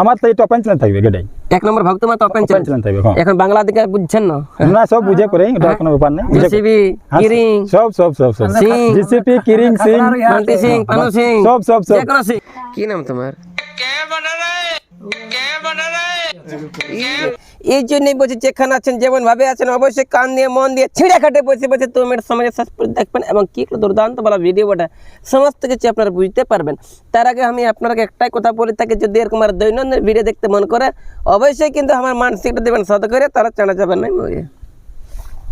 আমার তো এটা চ্যানেল থাকবে গেটাই। এক নম্বর ভক্ত তোমার টপ অ্যান্ড থাকবে হ্যাঁ এখন বাংলা দিকে বুঝছেন না। না সব বুঝে করে এটা কোনো ব্যাপার নেই বুঝে করে। জেসিবি হ্যাঁ, কিরিং। সব সব সব সব সিং জিসিপি কিরিং সিং মান্তি সিং পানু সিং সব সব সব কি নাম তোমার? এই জন্যই বলছি যেখানে আছেন যেমন ভাবে আছেন অবশ্যই কান দিয়ে মন দিয়ে ছিঁড়ে খাটে বসে বসে সমাজে শেষ পর্যন্ত দেখবেন এবং কি দুর্দান্ত বলা ভিডিও বটা। সমস্ত কিছু আপনারা বুঝতে পারবেন। তার আগে আমি আপনাকে একটাই কথা বলে থাকি যদি এরকম আর দৈনন্দিন ভিডিও দেখতে মন করে অবশ্যই কিন্তু আমার মানসিকটা দেবেন সাথে করে তারা জানা যাবেন না।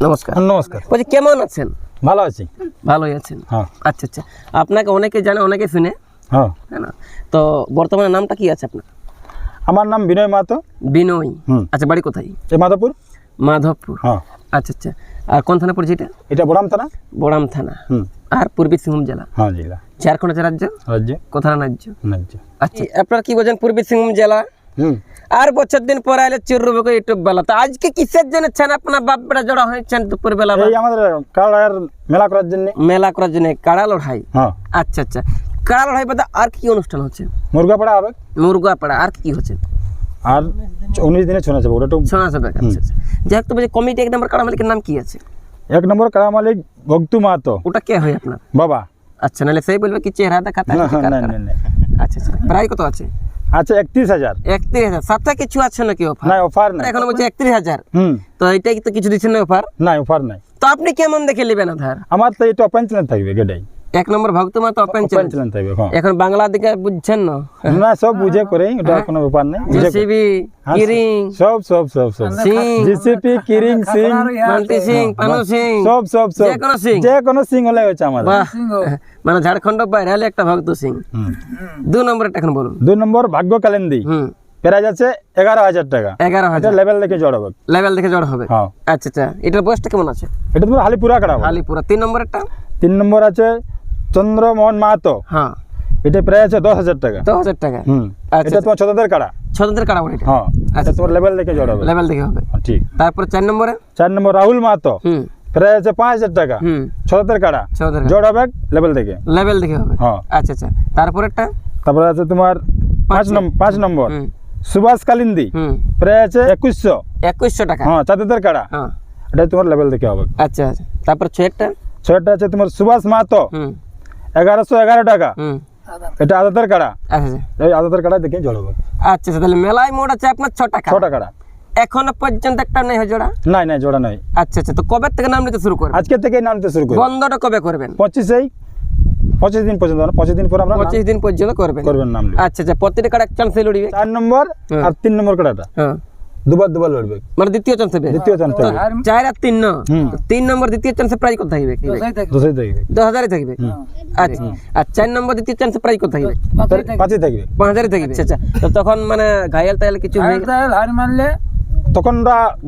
নমস্কার। নমস্কার। বলছি কেমন আছেন? ভালো আছি। ভালোই আছেন? হ্যাঁ। আচ্ছা আচ্ছা। আপনাকে অনেকে জানে অনেকে শুনে। হ্যাঁ। না? তো বর্তমানে নামটা কি আছে আপনার? আমার নাম বিনয় মাহাতো। বিনয়। আচ্ছা বাড়ি কোথায়? মাধবপুর। মাধবপুর। হ্যাঁ। আচ্ছা আচ্ছা। আর কোন থানা পড়ছে এটা? এটা বড়াম থানা। বড়াম থানা। হুম। আর পূর্বী সিংভূম জেলা? হ্যাঁ জেলা। ঝাড়খণ্ড আছে রাজ্য? রাজ্য। কোথায় রাজ্য? রাজ্য। আচ্ছা। আপনার কি বলছেন পূর্বী সিংভূম জেলা? হুম। আর বছর দিন পরে আইলে চিরুবকে ইউটিউব বেলা। তো আজকে কিসের জন্য ছেন আপনার বাপ বেটা জড়া হয়েছেন দুপুর বেলা এই আমাদের কালার মেলা করার জন্য। মেলা করার জন্য কাড়া লড়াই। হ্যাঁ। আচ্ছা আচ্ছা। কাড়া লড়াই বাদে আর কি অনুষ্ঠান হচ্ছে? মুরগা পাড়া হবে। মুরগা পাড়া আর কি হচ্ছে? আর উনিশ দিনে ছোনা যাবে ওটা যাবে আচ্ছা। আচ্ছা যাই হোক তো বলছি কমিটি এক নম্বর কাড়া মালিকের নাম কি আছে? এক নম্বর কারা মালিক? ভক্তু মাহাতো। ওটা কে হয় আপনার? বাবা। আচ্ছা নাহলে সেই বলবে কি চেহারা না না না না আচ্ছা আচ্ছা। প্রায় কত আছে? আচ্ছা একত্রিশ হাজার। একত্রিশ হাজার। সাথে কিছু আছে নাকি অফার না অফার নাই। এখন বলছে একত্রিশ হাজার। হুম। তো এইটাই তো কিছু দিচ্ছেন না অফার না অফার নাই। তো আপনি কেমন দেখে নেবেন আধার? আমার তো এটা পেন্সিল থাকবে গেটাই। এক নম্বর ভক্ত মা তো ওপেন চলে পেন্সিল থাকবে হ্যাঁ। এখন বাংলা দিকে বুঝছেন না। না সব বুঝে করে এটা কোনো ব্যাপার নেই। জেসিবি হ্যাঁ, কিরিং। সব সব সব সব। সিং। জিসিপি কিরিং সিং। মান্টি সিং পানু সিং। সব সব সব। যে কোনো সিং। যে কোনো সিং হলে হচ্ছে আমাদের। মানে ঝাড়খণ্ড বাইরে হলে একটা ভক্ত সিং। দু নম্বরটা এখন বলুন। দু নম্বর ভাগ্য কালেন্দি। হুম। প্রাইজ আছে এগারো হাজার টাকা। এগারো এটা হাজার। লেভেল দেখে জড়াবে লেভেল দেখে জড় হবে। হ্যাঁ। আচ্ছা আচ্ছা। এটার বয়সটা কেমন আছে? এটা তোমার হালিপুরা কাটা আলিপুরা তিন নম্বরেরটা তিন নম্বর আছে চন্দ্রমোহন মাহাতো। হ্যাঁ। এটা প্রায় আছে দশ হাজার টাকা। দশ হাজার টাকা? হুম। আচ্ছা এটা তোমার ছোটদের কাড়া। কাটা বড় এটা? হ্যাঁ। এটা তোমার লেভেল দেখে জড়াবে লেভেল দেখে হবে। হ্যাঁ, ঠিক। তারপরে চার নম্বরে? চার নম্বর রাহুল মাহাতো। হুম। প্রায় আছে পাঁচ হাজার টাকা। হুম। কাড়া। ছদের জড়াবে লেভেল দেখে। লেভেল দেখে হবে। হ্যাঁ। আচ্ছা আচ্ছা। তারপরেরটা? তারপরে আছে তোমার পাঁচ নম্বর। পাঁচ নম্বর। সুভাষ কালিন্দি। প্রায় আছে একুশশো। একুশশো টাকা। হ্যাঁ চাঁদের কাড়া। হ্যাঁ। এটা তোমার লেভেল দেখে হবে। আচ্ছা আচ্ছা। তারপর ছয়টা ছয়টা আছে তোমার সুভাষ মাহাতো। হুম। এগারোশো এগারো টাকা। এটা আদাতের কাড়া। আচ্ছা আচ্ছা। এই আদাতের কাড়া দেখে জড়াবে আচ্ছা আচ্ছা তাহলে মেলায় মোট আছে আপনার ছ টাকা। ছটা কাড়া এখনও পর্যন্ত একটা নেই হয় জোড়া? নাই নাই জোড়া নাই। আচ্ছা আচ্ছা তো কবে থেকে নাম নিতে শুরু করবেন? আজকে থেকেই নামতে শুরু করি বন্ধটা কবে করবেন? পঁচিশেই। পঁচিশ দিন পর্যন্ত না, পঁচিশ দিন পর আমরা পঁচিশ দিন পর্যন্ত করবেন। করবেন নাম আচ্ছা আচ্ছা প্রতিটা এক চান্স লড়িবে চার নম্বর আর তিন নম্বর কাড়াটা। হ্যাঁ। দুবার দুবার লড়বে। মানে দ্বিতীয় চান্স হবে দ্বিতীয় চান্স তো চার আর তিন না। তিন নম্বর দ্বিতীয় চান্সে প্রাইজ কত থাকবে? দোষই থাকবে। দশ হাজারই থাকবে? আচ্ছা। আর চার নম্বর দ্বিতীয় চান্সে প্রাইজ কত থাকবে? পাঁচই থাকবে। পাঁচ হাজারই থাকবে। আচ্ছা আচ্ছা। তো তখন মানে ঘায়াল টায়াল কিছু হয়ে হার মানলে তখন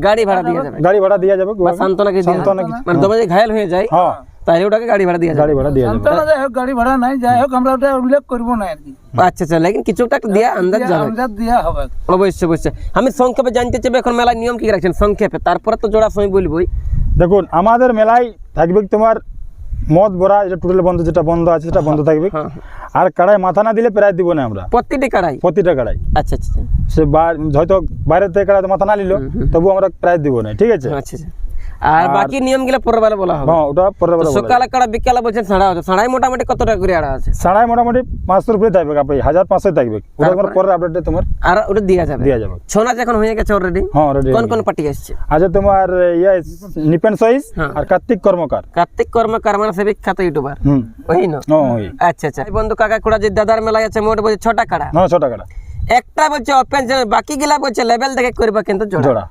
গাড়ি ভাড়া দিয়ে যাবে। গাড়ি ভাড়া দেওয়া যাবে। বা সান্ত্বনা কিছু সান্ত্বনা। মানে তোমার যদি ঘায়াল হয়ে যায় হ্যাঁ। তাহলে ওটাকে গাড়ি ভাড়া দিয়ে গাড়ি ভাড়া দেওয়া যাবে। যাই হোক গাড়ি ভাড়া নাই যাই হোক আমরা ওটা উল্লেখ করব না আর কি আচ্ছা আচ্ছা লেকিন কিছু একটা দিয়া আন্দাজ যাবে। আমরা দেওয়া হবে। অবশ্যই অবশ্যই। আমি সংক্ষেপে জানতে চাইব এখন মেলার নিয়ম কি রাখছেন? সংক্ষেপে তারপরে তো জোড়া সময় বলবই। দেখুন আমাদের মেলায় থাকবে তোমার মদ ভরা যেটা টোটাল বন্ধ যেটা বন্ধ আছে সেটা বন্ধ থাকবে। হ্যাঁ আর কাড়াই মাথা না দিলে প্রায় দিব না আমরা। প্রতিটি কাড়াই? প্রতিটা কাড়াই। আচ্ছা আচ্ছা আচ্ছা। সে হয়তো বাইরের থেকে কাড়াতে মাথা না নিল তবু আমরা প্রায় দিব না ঠিক আছে? আচ্ছা আচ্ছা। আর বাকি নিয়মগুলো পরের বেলা বলা হবে। হ্যাঁ ওটা পরের বেলা বলা যাবে। সকালে কাড়া বিকালে বলছেন সাড়া আছে সাড়াই মোটামুটি কত টাকা করে আড়া আছে? সাড়াই মোটামুটি পাঁচশোর উপরে থাকবে আপনি হাজার পাঁচশো থাকবে। ওটা তোমার পরের আপডেটে তোমার আর ওটা দেওয়া যাবে। দেওয়া যাবে। ছৌ নাচ এখন হয়ে গেছে অলরেডি হ্যাঁ অলরেডি কোন কোন পার্টি আসছে? আচ্ছা তোমার ইয়ে নিপেন সহিস হ্যাঁ। আর কার্তিক কর্মকার। কার্তিক কর্মকার মানে সে বিখ্যাত ইউটিউবার। হুম। ওই না? আচ্ছা আচ্ছা। এই বন্ধু কাকা কুড়া যে দাদার মেলায় আছে মোট বলছে ছটা কাড়া। ন ছ টাকাটা একটা বলছে ওপেন বাকি গিলা বলছে লেভেল দেখে করবে কিন্তু জোড়া।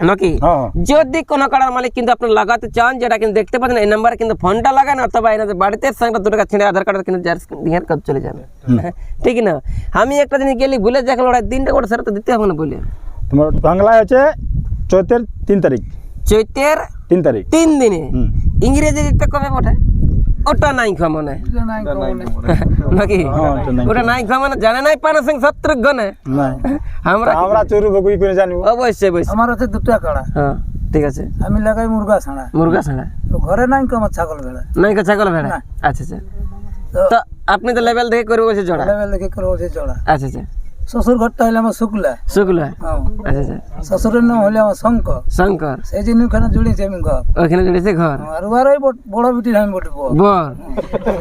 নাকি হ্যাঁ। যদি কোনো কাড়ার মালিক কিন্তু আপনি লাগাতে চান যেটা কিন্তু দেখতে পাচ্ছেন এই নাম্বারে কিন্তু ফোনটা লাগান অথবা এনাদের বাড়িতে সঙ্গে দু টাকা ছিঁড়ে আধার কার্ডের কিন্তু জেরক্স কাজ চলে যাবে। হ্যাঁ, ঠিক না? আমি একটা জিনিস গেলি ভুলে দেখল ওরা দিনটা করে সেটা তো দিতে হবে না বলে। তোমার বাংলায় আছে চৈতের তিন তারিখ। চৈতের তিন তারিখ। তিন দিনে? হুম। ইংরেজি ডেটটা কবে বটে ওটা নাই খাওয়া মনে। নাকি? হ্যাঁ, ওটা নাই। ওটা নাই খাওয়া মানে। জানে নাই পানা সিং শত্রুঘ্নে নাই। আমরা আমরা চোর বকুই করে জানিব। অবশ্যই অবশ্যই। আমার আছে দুটা কাড়া। হ্যাঁ ঠিক আছে। আমি লাগাই মুরগা ছাড়া। মুরগা ছাড়া? তো ঘরে নাই কম ছাগল বেড়া নাই কা ছাগল ভেড়া? আচ্ছা আচ্ছা। তো আপনি তো লেভেল দেখে করবে বলছে জোড়া। লেভেল দেখে করে বলছে চড়া আচ্ছা আচ্ছা। শ্বশুর ঘরটা হইলে আমার শুক্লা। শুক্লা? হ্যাঁ। আচ্ছা আচ্ছা। শ্বশুরের নাম হইলে আমার শঙ্কর। শঙ্কর? সেই জন্য ওখানে জুড়েছি আমি ঘর। ওখানে জুড়েছে ঘর? আর ওর ওই বড়- বড় বিটির আমি বটে বর।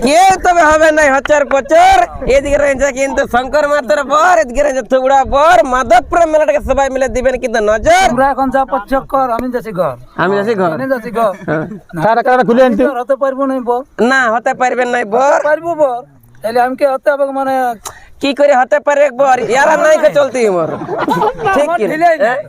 কেউ তবে হবে নাই হচার পচর। এদিকে রয়েছে কিন্তু শঙ্কর মাতার বর এদিকে রয়েছে থুবড়া বর। মাধবপুর মেলাটাকে সবাই মিলে দিবেন কিন্তু নজর। তোমরা এখন যা পাচ্ছ কর আমি যাচ্ছি ঘর। আমি যাচ্ছি ঘর? আমি যাচ্ছি ঘর। হ্যাঁ। কাটা কাটা খুলে আনতে? হতে পারব না বল না হতে পারবেন নাই বর। পারব বল তাহলে আমি কি হতে হবে মানে কি করে হতে পারে একবার ইয়ারা নাই কে চলতি মোর ঠিক কি না? হ্যাঁ?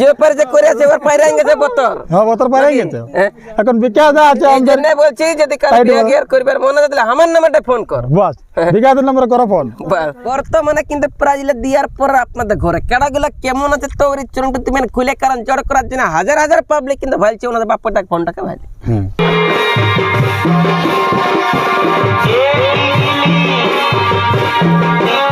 যে পারে যে করে আছে এবার পাইরাই গেছে বতর হ্যাঁ বতর পারে গেছে হ্যাঁ? এখন বিকাশ দা আছে এই আমাদের জন্য বলছি যদি কার সাইডে বিয়া বলো। গিয়ার করবার মনে হয় তাহলে আমার নাম্বারটা ফোন কর বাস বিকাশের নম্বরে করো ফোন বাস। বর্তমানে কিন্তু প্রাইজগুলো দেওয়ার পর আপনাদের ঘরে কেডাগুলো কেমন আছে তো ওই চুরুনটা তুমি খুলে কারণ জড় করার জন্য হাজার হাজার পাবলিক কিন্তু ভাইছে ওনাদের বাপ্পাটা ফোনটাকে ভাই হুম Thank